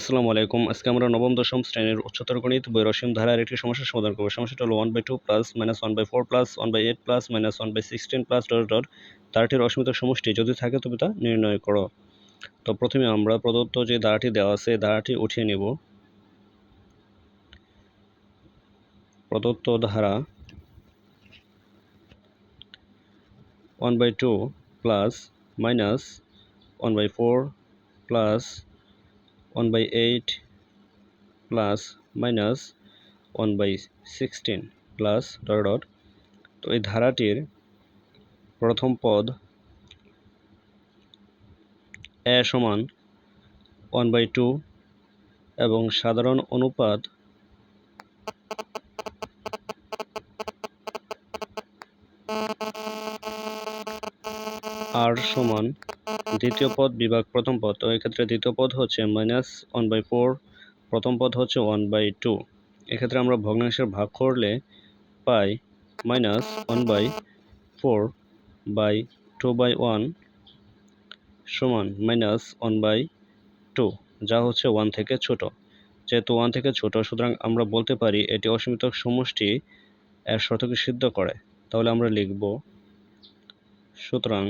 আসসালামু আলাইকুম। আজকে আমরা নবম, দশম শ্রেণির উচ্চতর গণিত বইয়ের অসীম ধারার একটি সমস্যার সমাধান করব। সমস্যাটা হলো one by two plus minus one by four plus one by eight plus minus one by sixteen plus dot dot ধারাটির অসীমিত সমষ্টি যদি থাকে তবে তা নির্ণয় করো। তো প্রথমে আমরা প্রদত্ত যে ধারাটি দেওয়া আছে ধারাটি উঠিয়ে নেব। প্রদত্ত ধারা one by two plus minus one by four plus one by eight plus minus one by sixteen plus dot dot তো এই ধারাটির প্রথম পদ এ সমান ওয়ান বাই টু এবং সাধারণ অনুপাত আর সমান দ্বিতীয় পদ বিভাগ প্রথম পদ। তো এক্ষেত্রে দ্বিতীয় পদ হচ্ছে মাইনাস ওয়ান বাই ফোর প্রথম পদ হচ্ছে ওয়ান বাই টু এক্ষেত্রে আমরা ভগ্নাংশের ভাগ করলে পাই minus one by four by two by one সমান মাইনাস ওয়ান বাই টু যা হচ্ছে ওয়ান থেকে ছোট। যেহেতু ওয়ান থেকে ছোট, সুতরাং আমরা বলতে পারি এটি অসীমিত সমষ্টি এর শর্তকে সিদ্ধ করে। তাহলে আমরা লিখব, সুতরাং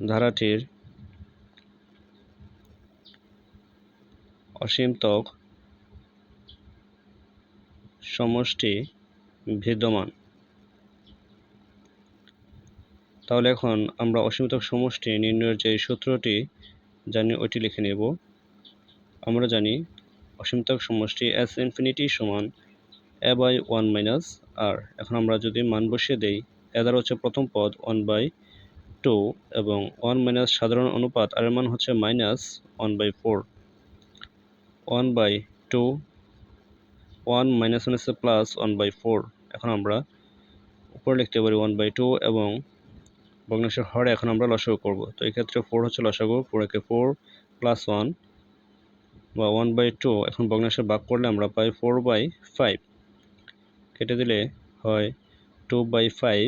ধারাটির অসীমতক সমষ্টি বিদ্যমান। তাহলে এখন আমরা অসীমতক সমষ্টি নির্ণয়ের যে সূত্রটি, জানি ওইটি লিখে নেব। আমরা জানি অসীমতক সমষ্টি এস ইনফিনিটি সমান A by one minus r এখন আমরা যদি মান বসিয়ে দেই এ দ্বারা হচ্ছে প্রথম পদ ওয়ান বাই টু এবং ওয়ান মাইনাস সাধারণ অনুপাত আর এর মান হচ্ছে minus one by four one by two one minus one হচ্ছে প্লাস ওয়ান বাই ফোর এখন আমরা উপরে লিখতে পারি ওয়ান বাই টু এবং ভগ্নাংশের হরে এখন আমরা লসাগু করব। তো এক্ষেত্রে ফোর হচ্ছে লসাগু ফোর একে ফোর প্লাস ওয়ান বা ওয়ান বাই টু এখন ভগ্নাংশের ভাগ করলে আমরা পাই ফোর বাই ফাইভ কেটে দিলে হয় টু বাই ফাইভ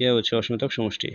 ইয়ে হচ্ছে অসীমিতক সমষ্টি।